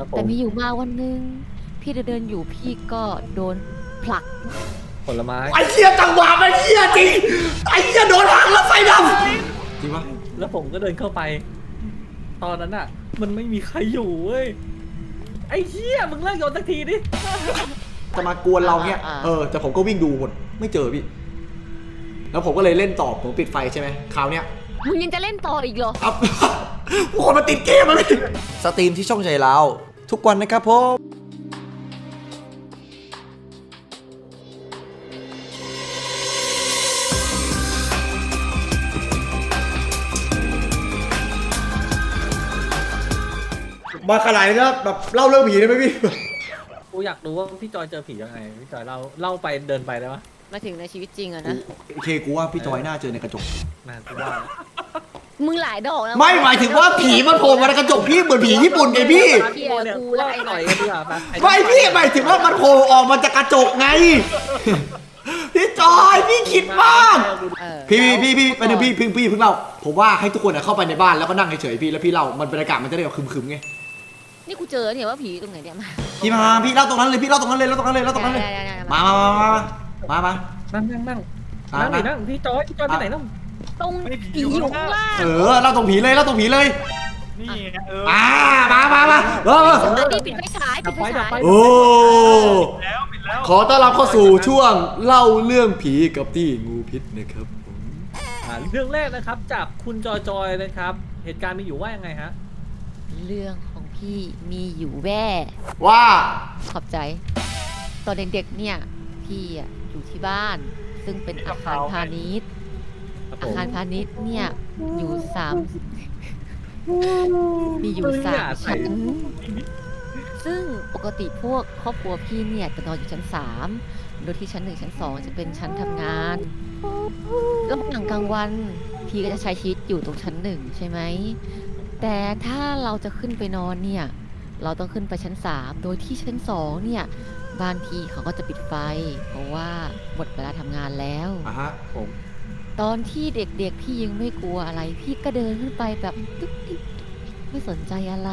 ครับผแต่มมีอยู่มาวันหนึง พี่เดินๆอยู่พี่ก็โดนผลัก ผลไม้ไอ้เหี้ยจังหวะไอ้เหี้ยจริง ไอ้เหี้ยโดนหักแล้วไฟดำจริงปะแล้วผมก็เดินเข้าไป ตอนนั้นอะ มันไม่มีใครอยู่เว้ยไอ้เหี้ยมึงเลิกโยนสักทีดิจะมากวนเราเนี่ย อ่าๆเออ แต่ผมก็วิ่งดูหมด ไม่เจอพี่ แล้วผมก็เลยเล่นต่อ ผมปิดไฟใช่ไหมคราวเนี้ยมึงยังจะเล่นต่ออีกเหรอ อัพผู้คนมาติดเกมมาพี่สตรีมที่ช่องใจเรา ทุกวันนะครับผมมาขนาดนี้แล้วแบบเล่าเรื่องผีได้ไหมพี่ กูอยากรู้ว่าพี่จอยเจอผียังไง พี่จอยเล่าเล่าไปเดินไปได้ปะมาถึงในชีวิตจริงอะนะ โอเคกูว่าพี่จอยน่าเจอในกระจก นานกูว่าแล้ว มึงหลายดอกนะไม่หมายถึงว่าผีมันโผล่มาในกระจกพี่เหมือนผีญี่ปุ่นไงพี่เหี้ยกูและไอ้ต่นอายยกันดีกว่าปะไม่พี่หมายถึงว่ามันโผล่ออกมาจากกระจกไง พี่จอยพี่คิดมากเออพี่พี่พี่พี่ไปหนึ่งพี่พี่พี่เพิ่งเล่าผมว่าให้ทุกคนอะเข้าไปในบ้านแล้วก็นั่งเฉยๆพี่แล้วพี่เล่ามันบรรยากาศมันจะได้แบบคึมๆไงนี่กูเจอเนี่ยว่าผีตรงไหนเนี่ยมาพี่มาพี่เล่าตรงนั้นเลยพี่เล่าตรงนั้นเลยเล่าตรงนั้นเลยเล่าตรงนั้นเลย ได้ๆๆๆมามามามามามานั่งนั่งนั่งอะนั่งดินั่นั่งงพี่จอยพี่จอยไปไหนนั่ง ตรงผีอยู่ข้างล่างเออเล่าตรงผีเลยเล่าตรงผีเลยนี่ไงเอออ่ามามามาเออเออนี่ปิดไฟฉายปิดไฟฉายโอ้แล้วปิดแล้วขอต้อนรับเข้าสู่ช่วงเล่าเรื่องผีกับที่งูพิษนะครับผมอ่าเรื่องแรกนะครับจากคุณจอยจอยนะครับ เหตุการณ์มีอยู่ว่ายังไงฮะเรื่องของพี่มีอยู่แว่ว่าขอบใจ ตอนเด็กๆเนี่ยพี่อะอยู่ที่บ้านซึ่งเป็นอาคารพาณิชย์ครับ ผอาม คารพาณิชย์เนี่ยอยู่สามมีอยู่เอ้ยสาอย่ามใส่ชั้น ซึ่งปกติพวกครอบครัวพี่เนี่ยจะนอนอยู่ชั้นสามโดยที่ชั้นหนึ่งชั้นสองจะเป็นชั้นทำงานแล้วหลังกลางวันพี่ก็จะใช้ชีวิตอยู่ตรงชั้นหนึ่งใช่ไหม แต่ถ้าเราจะขึ้นไปนอนเนี่ยเราต้องขึ้นไปชั้นสามโดยที่ชั้นสองเนี่ยบางทีเขาก็จะปิดไฟ เพราะว่าหมดเวลาทำงานแล้ว อะฮะผม ตอนที่เด็กๆพี่ยังไม่กลัวอะไร พี่ก็เดินขึ้นไปแบบตึ๊กติ๊กไม่สนใจอะไร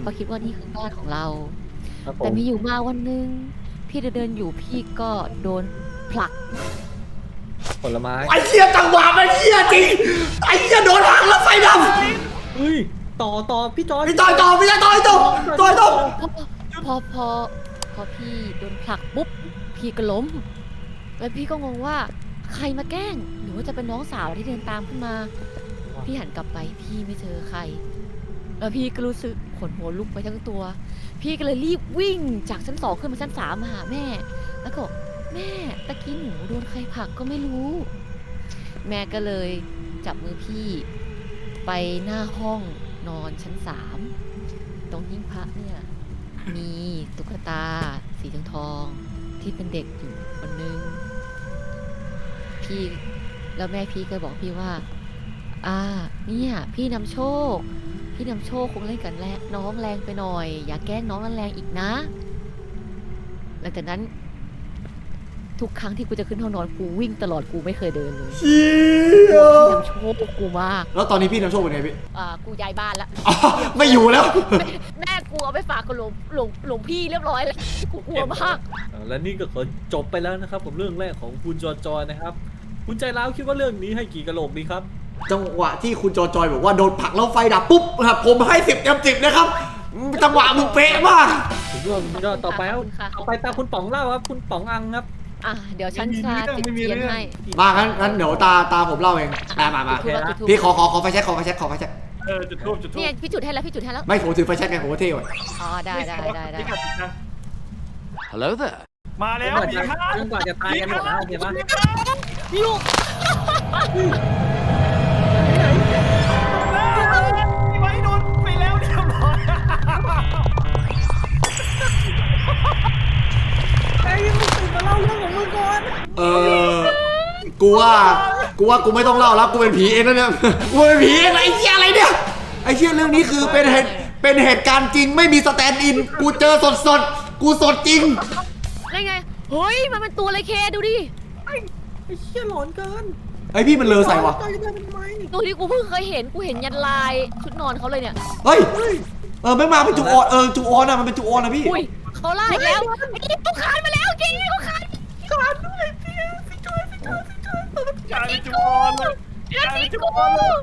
เพราะคิดว่านี่คือบ้านของเรา ครับผแต่มมีอยู่มาวันหนึงพี่เดินๆอยู่พี่ก็โดนผลัก ผลไม้ไอ้เหี้ยจังหวะไอ้เหี้ยจริง ไอ้เหี้ยโดนหักแล้วไฟดเฮ้ยต่อต่อพี่จอยำพี่จอยต่อพี่จอยต่อยต่อต่อยต่อพอพอพอพอพี่โดนผลักปุ๊บ พี่ก็ล้ม แล้วพี่ก็งงว่า ใครมาแกล้ง หรือว่าจะเป็นน้องสาวที่เดินตามขึ้นมา พี่หันกลับไปพี่ไม่เจอใคร แล้วพี่ก็รู้สึกขนหัวลุกไปทั้งตัว พี่ก็เลยรีบวิ่งจากชั้นสองขึ้นมาชั้นสามมาหาแม่ แล้วก็บอกแม่ตะกี้หนูโดนใครผลักก็ไม่รู้ แม่ก็เลยจับมือพี่ไปหน้าห้องนอนชั้นสามตรงหิ้งพระเนี่ย มีตุ๊กตา สีทองทองที่เป็นเด็กอยู่คนนึง พี่ แล้วแม่พี่ก็บอกพี่ว่า อ่า เนี่ย พี่นำโชค พี่นำโชคคงเล่นกันแรงน้องแรงไปหน่อย อย่าแกล้งน้องแรงๆอีกนะ หลังจากนั้น ทุกครั้งที่กูจะขึ้นห้องนอนกูวิ่งตลอดกูไม่เคยเดินเลยเชี่ยพี่นำโชคกูมาก แล้วตอนนี้พี่นำโชคเป็นไงพี่อ่ากูย้ายบ้านละอ๋อไม่อยู่แล้ว แม่กูเอาไปฝากกับหลวงหลวงหลวงพี่เรียบร้อยแล้วกูกลัวมาก อ่าและนี่ก็ขอจบไปแล้วนะครับผมเรื่องแรกของคุณจอยจอยนะครับ คุณใจร้าวคิดว่าเรื่องนี้ให้กี่กะโหลกดีครับ จังหวะที่คุณจอจอยบอกว่าโดนผลักแล้วไฟดับปุ๊บนะครับผมให้สิบเต็มสิบนะครับจังหวะมึงเป๊ะมากถึงเรื่องนี้ก็ต่อไปครับขอบคุณค่ะ ต่อไปตามคุณป๋องเล่าครับ คุณป๋องอังครับ อะเดี๋ยวฉันจะติดเทียนให้มางั้นงั้นเดี๋ยวตาตาผมเล่าเองมามามาจุดธูปจุดธูปพี่ขอขอขอไฟแช็กขอไฟแช็กขอไฟแช็กเออจุดทูบจุดทูบเนี่ยพี่จุดให้แล้วพี่จุดให้แล้ว ไม่ผมถือไฟแช็กไงผมก็เท่ไว้อ๋อได้ได้ได้ได้ Hello there. มาแล้วจนกว่าผีจะมาจนกว่าจะตายกันหมดนะโอเคปะ ลูกไว้โดนไปแล้วเรียบร้อยไอ้ยังไม่ตื่นมาเล่าเรื่องของมึงก่อนเออกูว่ากูว่ากูไม่ต้องเล่าแล้วกูเป็นผีเองแล้วเนี่ยกูเป็นผีเองแล้วไอ้เหี้ยอะไรเนี่ยไอ้เหี้ยเรื่องนี้คือเป็นเหตุเป็นเหตุการณ์จริงไม่มีสแตนด์อิน กูเจอสดสดๆกูสดจริง ได้ไง เฮ้ย มันเป็นตัวอะไรเคดูดิ ไอ้ เชี่ยหลอนเกินไอพี่มันเลอใส่วะจอยจะเดินทำไมตัวที่กูเพิ่งเคยเห็นกูเห็นยันลายชุดนอนเขาเลยเนี่ย เฮ้ยเออไม่มาเป็นจูออนเออจูออนอะมันเป็นจูออนนะพี่อุ้ยเขาไล่อีกแล้วไอ้นี่เขาคานมาแล้วจริงเขาคานกลายเป็นจุกอนเลยกลายเป็นจุกอนเลย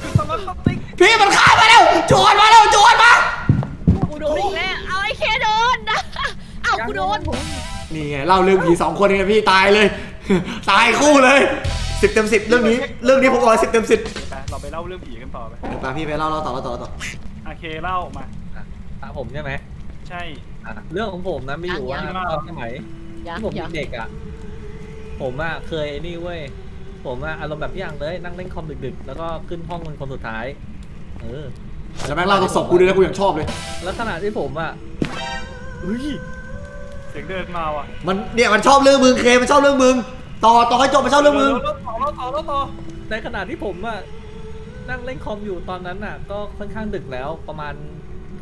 คือสมาร์ทติ๊กพี่มันข้ามมาแล้วจูออนมาแล้วจูออนมากูโดนอีกแล้วเอาไอ้เคโดนนะเอากูโดนนี่ไงเล่าเรื่องผีสองคนเองนะพี่ตายเลย ตายคู่เลยสิบเต็มสิบเรื่องนี้ เรื่องนี้ผมบอกสิบเต็มสิบไปเราไปเล่าเรื่องผีกันต่อไปไปพี่ไปเล่าเล่าต่อเล่าต่อเล่าต่อโอเคเล่ามาอะอะผมใช่ไหมใช่ อะเรื่องของผมนะมีอยู่ว่ายัง ตอนสมัยยังที่ผมยังเด็กๆอะ ผมอะเคยไอ้นี่เว้ย ผมอะอารมณ์แบบพี่อย่างเลย นั่งเล่นคอมดึกๆ แล้วก็ขึ้นห้องเป็นคนสุดท้าย เออ แล้วแม่งเล่าตรงศพกูด้วยนะกูยังชอบเลย แล้วขณะที่ผมอะเฮ้ย เสียงเดินมาว่ะมันเนี่ยมันชอบเรื่องมึงเคมันชอบเรื่องมึง ต่อต่อให้จบมันชอบเรื่องมึงแล้วต่อแล้วต่อแล้วต่อในขณะที่ผมอะนั่งเล่นคอมอยู่ตอนนั้นอะ ก็ค่อนข้างดึกแล้วประมาณ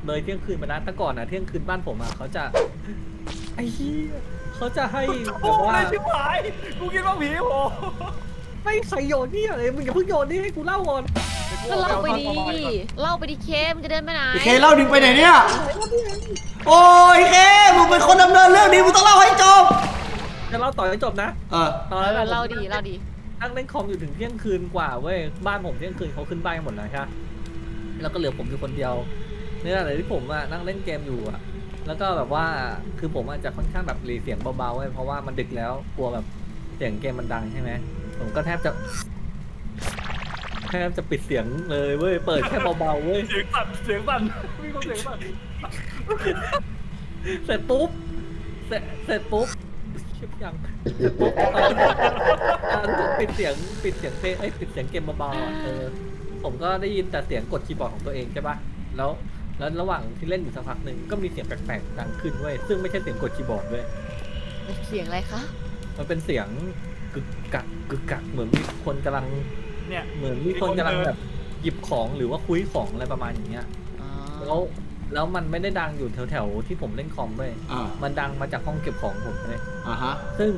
เลยเที่ยงคืนมานะแต่ก่อนอะเที่ยงคืนบ้านผมอะเขาจะไอ้เหี้ยเขาจะให้แบโอ้บยว่าชิบหายกูคิดว่าผีโผล่ไม่ใครโยนนี่อะไรมึงอย่าเพิ่งโยนนี่ให้กูเล่าก่อนก็เล่าไปดิเล่าไปดิเคมจะเดินไปไหนไอ้เคเล่าดิงไปไหนเนี่ย โอ้ยเคมึงเป็นคนดำเนินเรื่องนี้มึงต้องเล่าให้จบจะเล่าต่อให้จบนะเออตอนเอนั้นออะเล่าผมดีเล่าดี นั่งเล่นคอมอยู่ถึงเที่ยงคืนกว่าเว้ยบ้านผมเที่ยงคืนเขาขึ้นบ้านกันหมดแล้วใช่ปะแล้วก็เหลือผมอยู่คนเดียวนี่แหละที่ผมอะนั่งเล่นเกมอยู่อะแล้วก็แบบว่าคือผมอาจจะค่อนข้างแบบหลีเสียงเบาๆเว้ยเพราะว่ามันดึกแล้วกลัวแบบเสียงเกมมันดังใช่ไหมผมก็แทบจะแทบจะปิดเสียงเลยเว้ยเปิดแค่เบาๆเว้ยเสียงสั่นเสียงสั่นมีคนเสียงสั่น เสร็จปุ๊บ เสร็จเสร็จปุ๊บชิบยังเสร็จปุ๊บตอนตอนผมปิดเสียงปิดเสียงเพลงไอ้ยปิดเสียงเกมเบาๆอะเออผมก็ได้ยินแต่เสียงกดคีย์บอร์ดของตัวเองใช่ปะแล้วแล้วระหว่างที่เล่นอยู่สักพักหนึ่งก็มีเสียงแปลกๆดังขึ้นเว้ยซึ่งไม่ใช่เสียงกดคีย์บอร์ดเว้ยเสียงอะไรคะ มันเป็นเสียงกึกกักกึกกักเหมือนมีคนกำลังเนี่ย เหมือนมีคนกำลังแบบหยิบของหรือว่าคุยของอะไรประมาณอย่างเงี้ย อ๋อ แล้ว แล้วมันไม่ได้ดังอยู่แถวๆที่ผมเล่นคอมเว้ยอ่ามันดังมาจากห้องเก็บของผมเว้ยอ่าฮะซึ่ง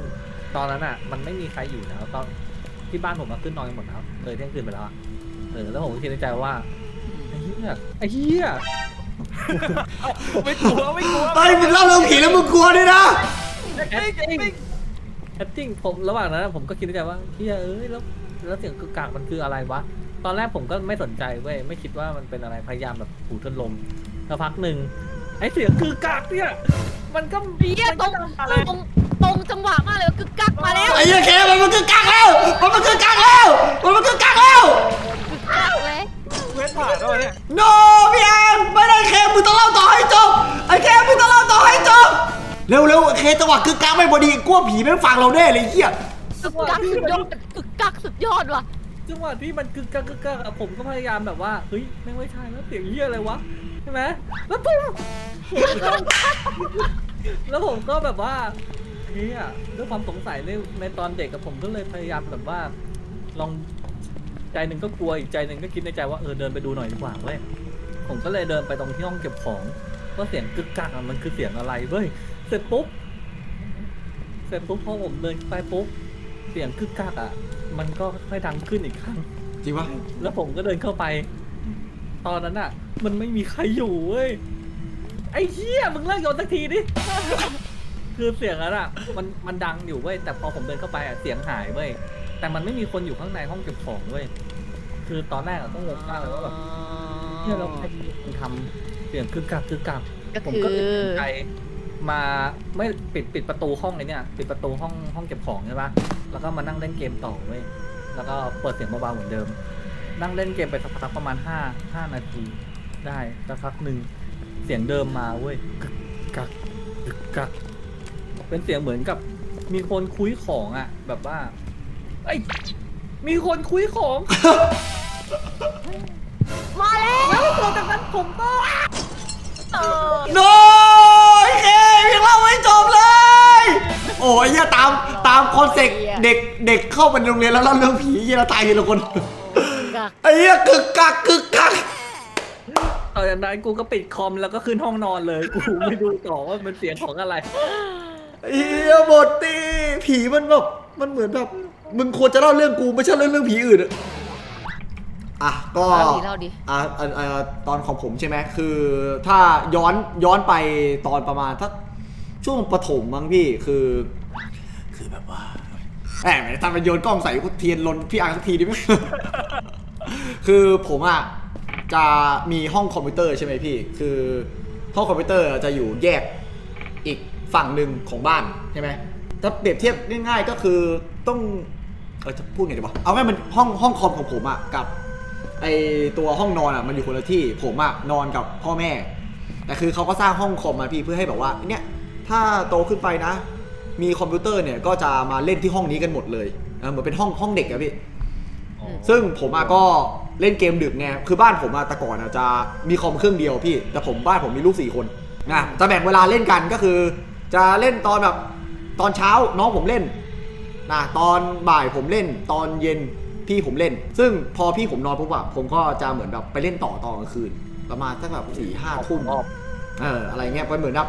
ตอนนั้นอะ มันไม่มีใครอยู่แล้วตอนที่บ้านผมมาขึ้นนอนกันหมดแล้วเลยเที่ยงคืนไปแล้วอะเออแล้วผมก็คิดในใจว่าไอ้เหี้ยไอ้เหี้ยไม่กลัวไม่กลัวเฮ้ยมึงเล่าเรื่องผีแล้วมึงกลัวด้วยนะ แอคติ้งแอคติ้งผมระหว่างนั้นผมก็คิดในใจว่าเฮียเอ้ยแล้วแล้วเสียงกึกกักมันคืออะไรวะตอนแรกผมก็ไม่สนใจเว้ยไม่คิดว่ามันเป็นอะไรพยายามแบบหูทนลม สักพักหนึ่งไอเสียงกึกกักเนี่ย มันก็เฮียตรงตรงตรงจังหวะมากเลยกึกกักมาแล้วไอ้เหี้ยเคมันมันคือกักแล้ว มันมันคือกักแล้วมันมันคือกักแล้วกึกกักเลยเวทผ่านแล้วเนี่ย no พี่แอนไม่ได้เคมึงต้องเล่าต่อให้จบไอ้เคมึงต้องเล่าต่อให้จบเร็วเร็วเคจังหวะคือกักไม่พอดีกลัวผีไม่ฟังเราแน่เลยไอ้เหี้ยกึกกักสุดยอดกึกกักสุดยอดว่ะจังหวะที่มันกึกกักกึกกักอะผมก็พยายามแบบว่าเฮ้ยแม่งไม่ใช่แล้วเสียงเฮียอะไรวะ ใช่ไหมแล้วปุ๊บแล้วผมก็แบบว่าเฮียด้วยความสงสัยในในตอนเด็กกับผมก็เลยพยายามแบบว่า ลองใจหนึ่งก็กลัวอีกใจหนึ่งก็คิดในใจว่าเออเดินไปดูหน่อยดีกว่าเว้ยผมก็เลยเดินไปตรงที่ห้องเก็บของว่าเสียงกึกกักอะมันคือเสียงอะไรเว้ยเสร็จปุ๊บเสร็จปุ๊บพอผมเดินไปปุ๊บเสียงกึกกักอะ มันก็ค่อยดังขึ้นอีกครั้ง จริงปะแล้วผมก็เดินเข้าไป ตอนนั้นอะ มันไม่มีใครอยู่เว้ย ไอ้เหี้ยมึงเลิกโยนสักทีดิ คือเสียงนั้นอะ มันมันดังอยู่เว้ย แต่พอผมเดินเข้าไปอะเสียงหายเว้ย แต่มันไม่มีคนอยู่ข้างในห้องเก็บของเว้ย คือตอนแรกอะต้องงงมากเลยว่าแบบเหี้ยเราใครเป็นทำเสียงคึกกักคึกกัก ก็ผมคืก็เลยตัดสินใจมาไม่ปิดปิดประตูห้องเลยเนี่ย ปิดประตูห้องห้องเก็บของใช่ปะแล้วก็มานั่งเล่นเกมต่อเว้ยแล้วก็เปิดเสียงเบาๆเหมือนเดิม นั่งเล่นเกมไปสักพักประมาณห้าห้านาที ได้สักพักหนึ่งเสียงเดิมมาเว้ยกึกกักกึกกักเป็นเสียงเหมือนกับ มีคนคุยของอะ แบบว่าไอ้ยมีคนคุยของ มาแล้วแล้วหลังจากนั้นผมก็เออโนไอ้เคยังเล่าไม่จบเลย โอ้ยเหี้ยตามตามคอนเซ็ปต์เด็กเด็กเข้ามาในโรงเรียนแล้วเล่าเรื่องผีเหี้ยเราตายทีละคน กึกกักไอ้เหี้ยกึกกักกึกกักตอนจากนั้นกูก็ปิดคอมแล้วก็ขึ้นห้องนอนเลย กูไม่ดูต่อว่ามันเสียงของอะไรเฮียหมดตีผีมันแบบมันเหมือนแบบมึงควรจะเล่าเรื่องกูไม่ใช่เรื่องเรื่องผีอื่นอะอะก็เล่าดิเล่าดิ อะอะอะตอนของผมใช่ไหมคือ ถ้าย้อนย้อนไปตอนประมาณสักช่วงประถมมั้งพี่คือ คือแบบว่าแหมทำเป็นโยนกล้องใส่เทียนลนพี่อาร์สักทีดิไหม คือผมอะจะมีห้องคอมพิวเตอร์ใช่ไหมพี่ คือห้องคอมพิวเตอร์จะอยู่แยกอีกฝั่งหนึ่งของบ้านใช่ไหมถ้าเปรียบเทียบง่ายๆก็คือต้องเออจะพูดไงดีวะเอาง่ายมันห้องห้องคอมของผมอะกับไอตัวห้องนอนอะมันอยู่คนละที่ผมอะนอนกับพ่อแม่ แต่คือเขาก็สร้างห้องคอมมาพี่เพื่อให้แบบว่าเนี่ยถ้าโตขึ้นไปนะ มีคอมพิวเตอร์เนี่ยก็จะมาเล่นที่ห้องนี้กันหมดเลยเออเหมือนเป็นห้องห้องเด็กอะพี่ ซึ่งผมอะก็เล่นเกมดึกไงคือบ้านผมอะแต่ก่อนอะจะมีคอมเครื่องเดียวพี่ แต่ผมบ้านผมมีลูกสี่คนนะจะแบ่งเวลาเล่นกันก็คือ จะเล่นตอนแบบตอนเช้าน้องผมเล่นนะตอนบ่ายผมเล่นตอนเย็นพี่ผมเล่น ซึ่งพอพี่ผมนอนปุ๊บอะผมก็จะเหมือนแบบไปเล่นต่อตอนกลางคืน ประมาณสักแบบสี่ห้าทุ่มรอบเอออะไรเงี้ยก็เหมือนแบบ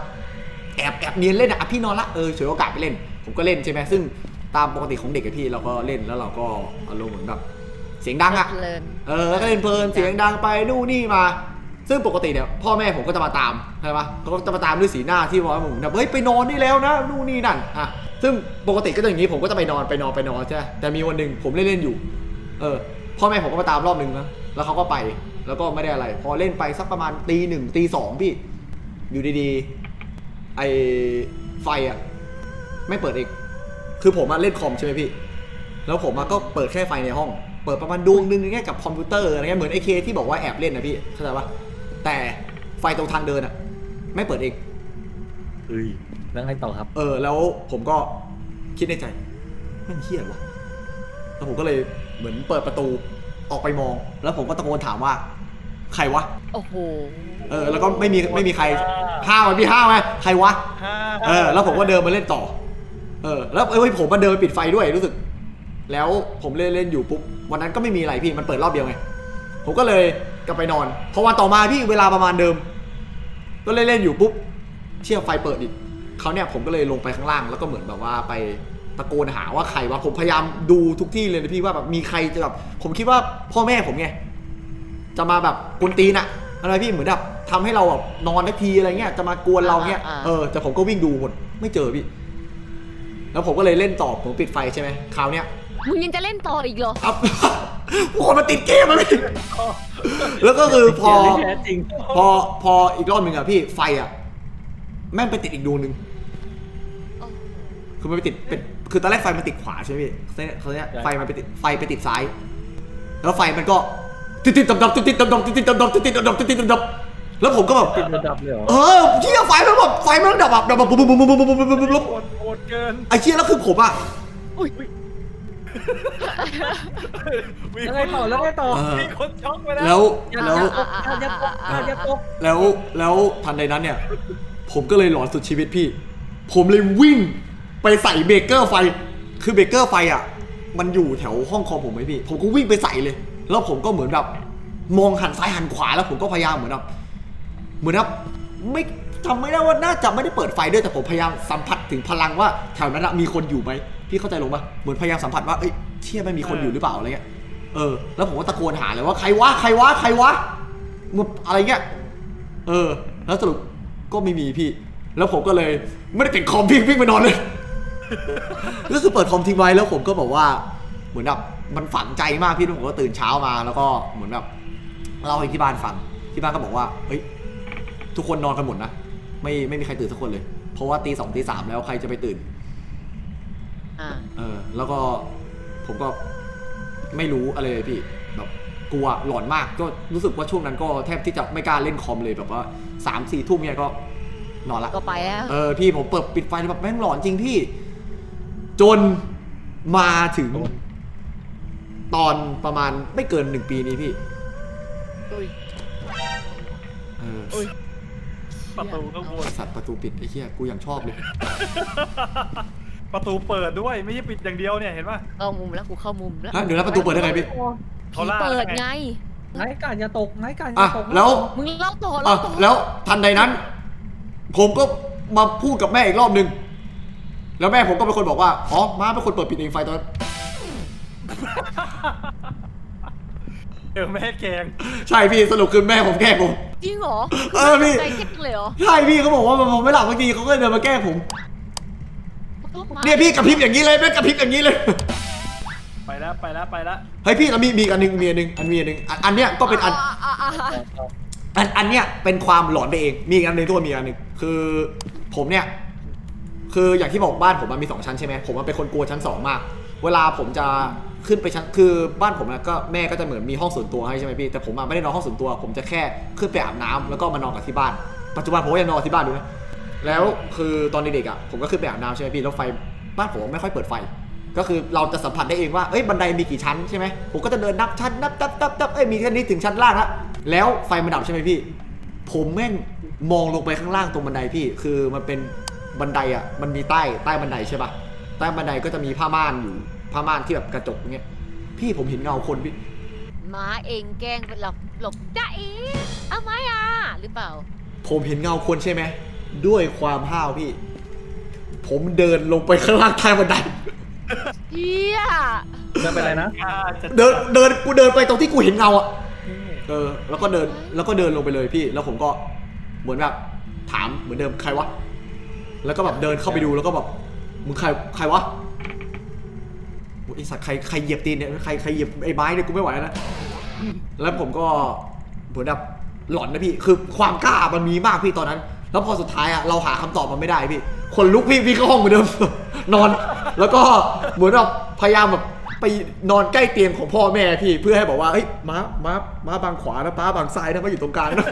แอบแอบเนียนเล่นอะอะพี่นอนละเออฉวยโอกาสไปเล่น ผมก็เล่นใช่ไหมซึ่งตามปกติของเด็กกับพี่เราก็เล่นแล้วเราก็อารมณ์เหมือนแบบ เสียงดังอะเพลินเออแล้วก็เล่นเพลินเสียงดังไปนู่นนี่มา ซึ่งปกติเนี่ยพ่อแม่ผมก็จะมาตามใช่ปะเขาก็จะมาตามด้วยสีหน้าที่ว่าผมแบบเฮ้ยไปนอนนี่แล้วนะนู่นนี่นั่นอะซึ่งปกติก็จะอย่างนี้ผมก็จะไปนอนไปนอนไปนอนใช่ไหมแต่มีวันหนึ่งผมเล่นเล่นๆอยู่ เออ พ่อแม่ผมก็มาตามรอบหนึ่งนะแล้วเขาก็ไปแล้วก็ไม่ได้อะไร พอเล่นไปสักประมาณตีหนึ่งตีสองพี่ อยู่ดีๆ ไอไฟอะไม่เปิดเองคือผมมาเล่นคอมใช่ไหมพี่ แล้วผมอะก็เปิดแค่ไฟในห้อง เปิดประมาณดวงหนึงอย่างเงี้ยกับคอมพิวเตอร์อะไรเงี้ยเหมือนไอเคที่บอกว่าแอบเล่นนะพี่เข้าใจปะแต่ไฟตรงทางเดินอะไม่เปิดเองเฮ้ยแล้วไงต่อครับ เออ แล้วผมก็คิดในใจแม่งเฮี้ยวะแล้วผมก็เลยเหมือนเปิดประตูออกไปมอง แล้วผมก็ตะโกนถามว่า ใครวะ โอ้โห เออ แล้วก็ไม่มีไม่มีใครห้าวไหมพี่ห้าวไหมใครวะห้าเออ แล้วผมก็เดินมาเล่นต่อ เออ แล้วเอ้ยผมมาเดินไปปิดไฟด้วยรู้สึก แล้วผมเล่นเล่นอยู่ปุ๊บ วันนั้นก็ไม่มีอะไรพี่มันเปิดรอบเดียวไงผมก็เลยกลับไปนอน พอวันต่อมาพี่เวลาประมาณเดิม ก็เล่นเล่นอยู่ปุ๊บเชี่ยไฟเปิดอีกเขาวเนี่ยผมก็เลยลงไปข้างล่างแล้วก็เหมือนแบบว่าไปตะโกนหาว่าใครวะผมพยายามดูทุกที่เลยนะพี่ว่าแบบมีใครจะแบบผมคิดว่าพ่อแม่ผมไงจะมาแบบกวนตีนอะอะไรพี่เหมือนแบบทำให้เราแบบนอนทักทีอะไรเงี้ยจะมากวนเราเงี้ยอ่าๆเออแต่ผมก็วิ่งดูหมดไม่เจอพี่ แล้วผมก็เลยเล่นต่อผมปิดไฟใช่ไหมคราวเนี้ย มึงยังจะเล่นต่ออีกเหรอครับผู้คนมาติดเกมมันพี่แล้วก็คือพอพอพออีกรอบหนึ่งอะพี่ไฟอะแม่งไปติดอีกดวงหนึ่งคือไปติดเป็นคือตอนแรกไฟมันติดขวาใช่ไหมพี่เขาเนี้ยไฟมันไปติดไฟไปติดซ้าย แล้วไฟมันก็ติดติดดำดำติดติดดำดำติดติดดำดำติดติดดำดำติดติดดำดแล้วผมก็แบบติดระดับเลยเหรอเออเชี่ยไฟมันแบบไฟมันดับแบบดับแบบปุ๊บปุ๊บปุ๊บปุ๊บปุ๊บปุ๊บปุ๊บุบปุบปุบปุบปุบปุบปุบปุบปุบปุบปุบย มีแล้วคไงนต่อแล้วไงต่อเออมีคนช็อกไปแล้วแล้วอย่าแล้ว ตกอย่าตกอย่าตกแล้วแล้วทันใดนั้นเนี่ย ผมก็เลยหลอนสุดชีวิตพี่ ผมเลยวิ่งไปใส่เบรกเกอร์ไฟ คือเบรกเกอร์ไฟอะ มันอยู่แถวห้องคอมผมไหมพี่ ผมก็วิ่งไปใส่เลย แล้วผมก็เหมือนแบบมองหันซ้ายหันขวาแล้วผมก็พยายามเหมือนแบบเหมือนแบบไม่จำไม่ได้ว่าน่าจะไม่ได้เปิดไฟด้วยแต่ผมพยายามสัมผัสถึงพลังว่าแถวนั้นอะมีคนอยู่ไหม พี่เข้าใจลงปะเหมือนพยายามสัมผัสว่าเอ้ยเชี่ยไม่มีคนอยู่หรือเปล่าอะไรเงี้ยเออ แล้วผมก็ตะโกนหาเลยว่าใครวะใครวะใครวะมึงอะไรเงี้ยเออ แล้วสรุปก็ไม่มีพี่ แล้วผมก็เลยไม่ได้ปิดคอมพี่วิ่งไปนอนเลยก็คือเปิดคอมทิ้งไว้แล้วผมก็บอกว่า เหมือนแบบมันฝังใจมากพี่แล้วผมก็ตื่นเช้ามาแล้วก็เหมือนแบบเล่าให้ที่บ้านฟังที่บ้านก็บอกว่าเฮ้ยทุกคนนอนกันหมดนะไม่ไม่มีใครตื่นสักคนเลย เพราะว่าตีสองตีสามแล้วใครจะไปตื่น อ่า เออ แล้วก็ผมก็ไม่รู้อะไรเลยพี่ แบบกลัวหลอนมาก ก็รู้สึกว่าช่วงนั้นก็แทบที่จะไม่กล้าเล่นคอมเลยแบบว่าสามสี่ทุ่มเนี่ยก็นอนละ ก็ไปแล้ว เออพี่ผมเปิดปิดไฟแล้วแบบแม่งหลอนจริงพี่ จนมาถึง ตอนประมาณไม่เกินหนึ่งปีนี้พี่อุ้ย เอออุ้ยประตูก็วนสัตว์ประตูปิดไอ้เหี้ยกูยังชอบเลย ประตูเปิดด้วยไม่ใช่ปิดอย่างเดียวเนี่ยเห็นป่ะเข้ามุมแล้วกูเข้ามุมแล้วฮะเดี๋ยวนะประตูเปิดได้ไงพี่เขาผีล่าเปิดไงไงการอย่าตกไงการอย่าอะตกแล้วมึงเล่าต่ออะเล่าต่อแล้วทันใดนั้น ผมก็มาพูดกับแม่อีกรอบหนึ่งแล้วแม่ผมก็เป็นคนบอกว่าอ๋อม้าเป็นคนเปิดปิดเองไฟตอนนั้นเออแม่แกงใช่พี่สรุปคือแม่ผมแกล้งผม จริงเหรอเออพี่ ใจแกล้งเลยเหรอ ใช่พี่เขาบอกว่าผมไม่หลับเมื่อกี้เขาก็เลยเดินมาแกล้งผมมา เนี่ยพี่กระพริบอย่างนี้เลยแม่งกระพริบอย่างนี้เลย ไปแล้วไปแล้วไปแล้วเฮ้ยพี่แล้วมีมีอีกอันหนึงมีอันหนึงอันมีอันหนึงอันอันเนี้ยก็เป็นอันอะอะอะอะอันอันเนี้ยเป็นความหลอนไปเอง มีอีกอันหนึงทุกคนมีอีกอันหนึงคือผมเนี่ย คืออย่างที่บอกบ้านผมมันมีสองชั้นใช่ไหมผมมันเป็นคนกลัวชั้นสองมาก เวลาผมจะขึ้นไปชั้นคือบ้านผมนะก็แม่ก็จะเหมือนมีห้องส่วนตัวให้ใช่ไหมพี่แต่ผมอะไม่ได้นอนห้องส่วนตัว ผมจะแค่ขึ้นไปอาบน้ำแล้วก็มานอนกับที่บ้าน ปัจจุบันผมก็ยังนอนที่บ้านอยู่นะ แล้วคือตอนเด็กๆอะผมก็ขึ้นไปอาบน้ำใช่ไหมพี่แล้วไฟบ้านผมไม่ค่อยเปิดไฟ ก็คือเราจะสัมผัสได้เองว่าเอ้ยบันไดมีกี่ชั้นใช่ไหมผมก็จะเดินนับชั้นนับนับนับนับเอ้ยมีแค่นี้ถึงชั้นล่างละแล้วไฟมันดับใช่ไหมพี่ ผมแม่งมองลงไปข้างล่างตรงบันไดพี่ คือมันเป็นบันไดอะมันมีใต้ใต้บันไดใช่ปะใต้บันไดก็จะมีผ้าม่านอยู่ผ้าม่านที่แบบกระจกอย่างเงี้ยพี่ผมเห็นเงาคนพี่ม้าเองแกล้งเป็นหลบหลบจ้าเอ๋เอาไหมอะหรือเปล่า ผมเห็นเงาคนใช่ไหม ด้วยความห้าวพี่ ผมเดินลงไปข้างล่างใต้บันได เฮียเดินไปเลยนะกล้าจะเดินเดินกูเดินไปตรงที่กูเห็นเงาอะเออ แล้วก็เดินแล้วก็เดินลงไปเลยพี่ แล้วผมก็เหมือนแบบถามเหมือนเดิมใครวะ แล้วก็แบบเดินเข้าไปดูแล้วก็แบบมึงใครใครวะโอ้ยไอสัตว์ใครใครเหยียบตีนเนี่ยใครใครเหยียบไอ้ไม้เนี่ยกูไม่ไหวแล้วนะแล้วผมก็เหมือนแบบหลอนนะพี่ คือความกล้ามันมีมากพี่ตอนนั้น แล้วพอสุดท้ายอะเราหาคำตอบมันไม่ได้พี่คนลุกพี่พี่เข้าห้องเหมือนเดิม นอน แล้วก็เหมือนแบบพยายามแบบไปนอนใกล้เตียงของพ่อแม่พี่เพื่อให้บอกว่าเฮ้ยม้าม้าม้าบางขวานะป้าบางซ้ายนะมาอยู่ตรงกลางนะ